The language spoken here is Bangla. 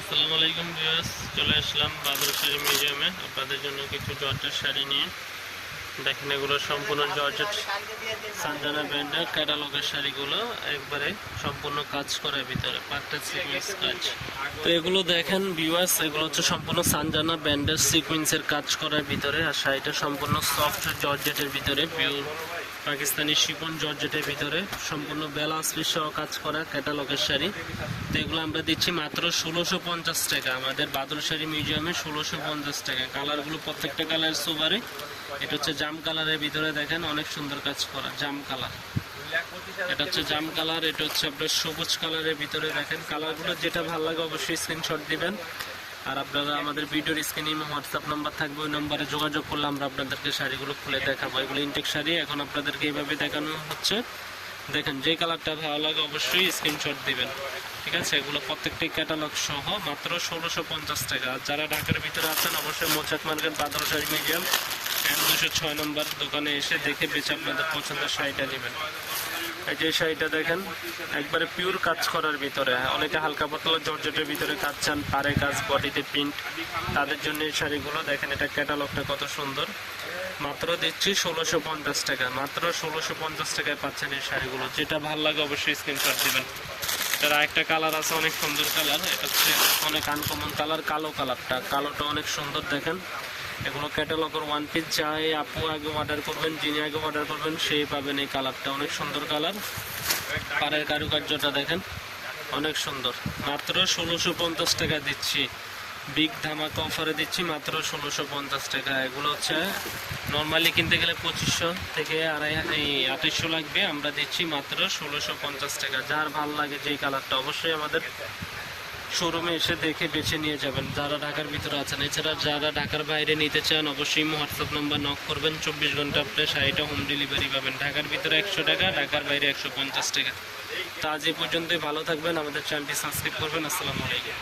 আসসালামু আলাইকুম ভিউয়ার্স, চলে আসলাম বাদর মিউজিয়ামে। আপনাদের জন্য কিছু জর্জেট শাড়ি নিয়ে। দেখেন এগুলো সম্পূর্ণ জর্জেট সানজানা ব্র্যান্ডের ক্যাটালগের শাড়িগুলো একবারে সম্পূর্ণ কাজ করে ভিতরে পাঁচটা সিকুয়েন্স কাজ। তো এগুলো দেখেন ভিউয়ার্স, এগুলো হচ্ছে সম্পূর্ণ সানজানা ব্র্যান্ডের সিকুয়েন্সের কাজ করার ভিতরে, আর শাড়িটা সম্পূর্ণ সফট জর্জেটের ভিতরে পিওর পাকিস্তানি শিপন জর্জেটের ভিতরে সম্পূর্ণ বেলা আসলি সহ কাজ করা ক্যাটালগের শাড়ি। তো এগুলো আমরা দিচ্ছি মাত্র ষোলোশো পঞ্চাশ টাকা। আমাদের বাদল শাড়ি মিউজিয়ামে ষোলোশো পঞ্চাশ টাকা। কালারগুলো প্রত্যেকটা কালার সোবারে এটা হচ্ছে জাম কালারের ভিতরে দেখেন অনেক সুন্দর কাজ করা জাম কালার। এটা হচ্ছে জাম কালার, এটা হচ্ছে আপনার সবুজ কালারের ভিতরে দেখেন। কালারগুলো যেটা ভালো লাগে অবশ্যই স্ক্রিনশট দিবেন। আর আপনারা আমাদের ভিডিওর স্ক্রিনে হোয়াটসঅ্যাপ নাম্বার থাকবে, ওই নাম্বারে যোগাযোগ করলে আমরা আপনাদেরকে শাড়িগুলো খুলে দেখাবো। এগুলো ইনটেক শাড়ি, এখন আপনাদেরকে এইভাবে দেখানো হচ্ছে। দেখেন, যে কালারটা ভালো লাগে অবশ্যই স্ক্রিনশট দিবেন। ঠিক আছে? এগুলো প্রত্যেকটি ক্যাটালগ সহ মাত্র ষোলোশো পঞ্চাশ টাকা। আর যারা ঢাকার ভিতরে আছেন, অবশ্যই Mouchak market, Badal sari museum M দুশো ছয় নম্বর দোকানে এসে দেখে বেছে আপনাদের পছন্দের শাড়িটা নেবেন। এই যে শাড়িটা দেখেন, একবারে পিওর কাজ করার ভিতরে। অনেকে হালকা পাতলা জর্জেটের ভিতরে কাজ চান পারে কাজ বডিতে প্রিন্ট তাদের জন্য এই শাড়িগুলো, দেখেন এটা ক্যাটালগটা কত সুন্দর। মাত্র দিচ্ছি ষোলোশো পঞ্চাশ টাকা। মাত্র ষোলোশো পঞ্চাশ টাকায় পাচ্ছেন এই শাড়িগুলো। যেটা ভালো লাগে অবশ্যই স্ক্রিনশট দিবেন। এটার একটা কালার আছে, অনেক সুন্দর কালার এটা হচ্ছে অনেক আনকমন কালার কালো কালারটা কালোটা অনেক সুন্দর, দেখেন। এগুলো ক্যাটালগের ওয়ান পিস চাই আপু আগে অর্ডার করবেন, যিনি আগে অর্ডার করবেন, সেই পাবেন এই কালারটা অনেক সুন্দর কালার পাড়ের কারুকার্যটা দেখেন, অনেক সুন্দর। মাত্র ষোলোশো পঞ্চাশ টাকা দিচ্ছি। বিগ ধামাকা অফারে দিচ্ছি, মাত্র ষোলোশো পঞ্চাশ টাকা। এগুলো হচ্ছে নর্মালি কিনতে গেলে পঁচিশশো থেকে আড়াই এই আঠাইশশো লাগবে, আমরা দিচ্ছি মাত্র ষোলোশো পঞ্চাশ টাকা। যার ভালো লাগে যেই কালারটা অবশ্যই আমাদের শোরুমে এসে দেখে বেছে নিয়ে যাবেন। যারা ঢাকার ভিতরে আছেন, এছাড়া যারা ঢাকার বাইরে নিতে চান, অবশ্যই হোয়াটসঅ্যাপ নাম্বার নক করবেন। চব্বিশ ঘণ্টা আপনি শাড়িটা হোম ডেলিভারি পাবেন। ঢাকার ভিতরে একশো টাকা, ঢাকার বাইরে একশো পঞ্চাশ টাকা। তা আজ এ পর্যন্তই। ভালো থাকবেন। আমাদের চ্যানেলটি সাবস্ক্রাইব করবেন। আসসালামু আলাইকুম।